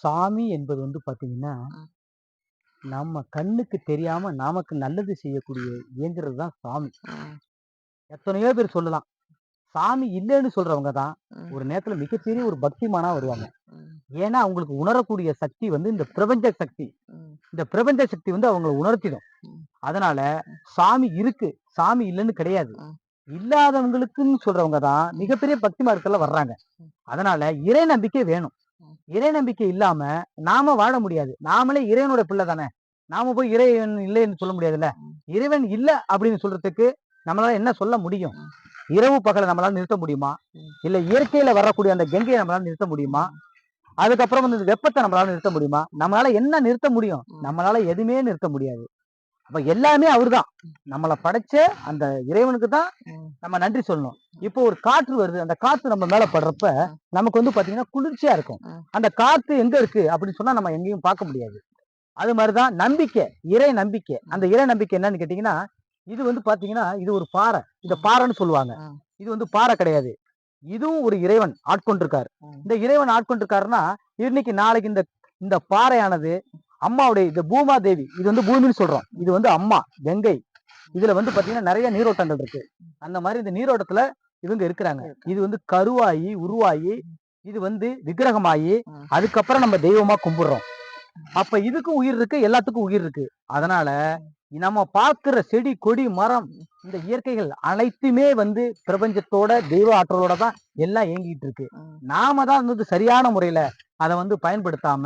சாமி என்பது வந்து பார்த்தீங்கன்னா, ம். நம்ம கண்ணுக்கு தெரியாம நமக்கு நல்லது செய்யக்கூடிய இயந்திரம் தான் சாமி. ம். எத்தனையோ பேர் சொல்லலாம். சாமி இல்லன்னு சொல்றவங்க தான், ம். ஒரு நேரத்துல மிகப்பெரிய ஒரு பக்திமானா வருவாங்க. ம். ஏன்னா, அவங்களுக்கு உணரக்கூடிய சக்தி வந்து இந்த பிரபஞ்ச சக்தி. ம். இந்த பிரபஞ்ச சக்தி வந்து அவங்கள உணர்த்திடும். ம். அதனால சாமி இருக்கு. சாமி இல்லன்னு கிடையாது. ம். இல்லாதவங்களுக்குன்னு சொல்றவங்க தான் மிகப்பெரிய பக்திமார்க்கத்துல வர்றாங்க. ம். அதனால இறை நம்பிக்கை வேணும். இறை நம்பிக்கை இல்லாம நாம வாழ முடியாது. நாமளே இறைவனோட பிள்ளை தானே. நாம போய் இறைவன் இல்லைன்னு சொல்ல முடியாதுல்ல. இறைவன் இல்ல அப்படின்னு சொல்றதுக்கு நம்மளால என்ன சொல்ல முடியும்? இரவு பகல நம்மளால நிறுத்த முடியுமா? இல்ல இயற்கையில வரக்கூடிய அந்த கங்கைய நம்மளால நிறுத்த முடியுமா? அதுக்கப்புறம் வந்து வெப்பத்த நம்மளால நிறுத்த முடியுமா? நம்மளால என்ன நிறுத்த முடியும்? நம்மளால எதுவுமே நிறுத்த முடியாது. அப்ப எல்லாமே அவர்தான். நம்மள படைச்ச அந்த இறைவனுக்கு தான். நம்ம நன்றி சொல்லணும். இப்போ ஒரு காற்று வருது. அந்த காத்து நம்ம மேல படுறப்ப நமக்கு வந்து பாத்தீங்கன்னா குளிர்ச்சியா இருக்கும். அந்த காத்து எங்க இருக்கு அப்படின்னு சொன்னா நம்ம எங்கேயும் பார்க்க முடியாது. அது மாதிரிதான் நம்பிக்கை, இறை நம்பிக்கை. அந்த இறை நம்பிக்கை என்னன்னு கேட்டீங்கன்னா, இது வந்து பாத்தீங்கன்னா, இது ஒரு பாறை. இத ம். பாறைன்னு சொல்லுவாங்க. இது வந்து பாறை கிடையாது. இதுவும் ஒரு இறைவன் ஆட்கொண்டிருக்காரு. இந்த இறைவன் ஆட்கொண்டிருக்காருன்னா, இன்னைக்கு நாளைக்கு இந்த இந்த பாறையானது அம்மாவுடைய இந்த பூமாதேவி இது வந்து பூமின்னு சொல்றோம். இது வந்து அம்மா, கங்கை. இதுல வந்து பாத்தீங்கன்னா நெறைய நீரோட்டங்கள் இருக்கு. அந்த மாரி இந்த நீரோட்டத்துல இவங்க இருக்கிறாங்க. இருக்கு. இது வந்து கருவாயி, உருவாயி, இது வந்து விக்கிரகமாயி. அதுக்கப்புறம் நம்ம தெய்வமா கும்பிடுறோம். அப்ப இதுக்கும் உயிர் இருக்கு, எல்லாத்துக்கும் உயிர் இருக்கு. அதனால நம்ம பார்க்கிற செடி, கொடி, மரம் இந்த இயற்கைகள் அனைத்துமே வந்து பிரபஞ்சத்தோட தெய்வ ஆற்றலோட தான் எல்லாம் இயங்கிட்டு இருக்கு. நாம தான் வந்து சரியான முறையில அத வந்து பயன்படுத்தாம.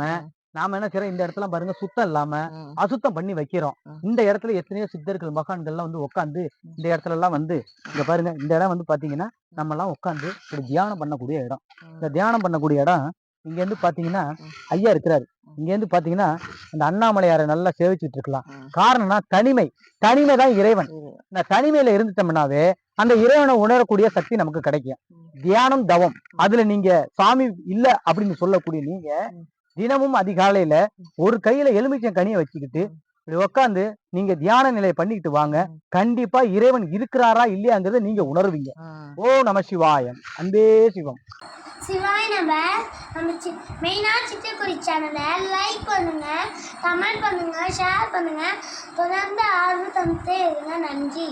நாம என்ன செய்றோம், இந்த இடத்துல பாருங்க சுத்தம் இல்லாம. அசுத்தம் பண்ணி வைக்கிறோம். இந்த இடத்துல எத்தனையோ சித்தர்கள், மகான்கள்லாம் வந்து உட்கார்ந்து இந்த இடத்துல எல்லாம் வந்து இங்க பாருங்க இந்த இடம் வந்து பாத்தீங்கன்னா, நம்ம எல்லாம் உட்கார்ந்து ஒரு தியானம் பண்ணக்கூடிய இடம். இந்த. தியானம் பண்ணக்கூடிய இடம் இங்க இருந்து பாத்தீங்கன்னா. ஐயா இருக்கிறாரு. இங்க இருந்து பாத்தீங்கன்னா, அந்த அண்ணாமலையாரை நல்லா சேவிச்சுட்டு இருக்கலாம். காரணம்னா தனிமை. தனிமை தான் இறைவன். இந்த தனிமையில இருந்துட்டோம்னாவே அந்த இறைவனை உணரக்கூடிய சக்தி நமக்கு கிடைக்கும். தியானம், தவம். அதுல நீங்க சாமி இல்ல அப்படின்னு சொல்லக்கூடிய நீங்க. தினமும் அதிகாலையில ஒரு கையில எலுமிச்சம் கனிய வச்சுக்கிட்டு. இப்படி உட்கார்ந்து நீங்க தியான நிலையை பண்ணிக்கிட்டு வாங்க. கண்டிப்பா இறைவன் இருக்கிறாரா இல்லையாங்கிறத நீங்க உணர்வீங்க. ஓம் நம சிவாயம். அன்பே சிவம். சிவாய் நம்ம நம்ம மெயினாக சிட்டுக்குருவி சேனலை லைக் பண்ணுங்க கமெண்ட் பண்ணுங்க ஷேர் பண்ணுங்க தொடர்ந்து ஆர்வம் தந்துட்டே இருங்க நன்றி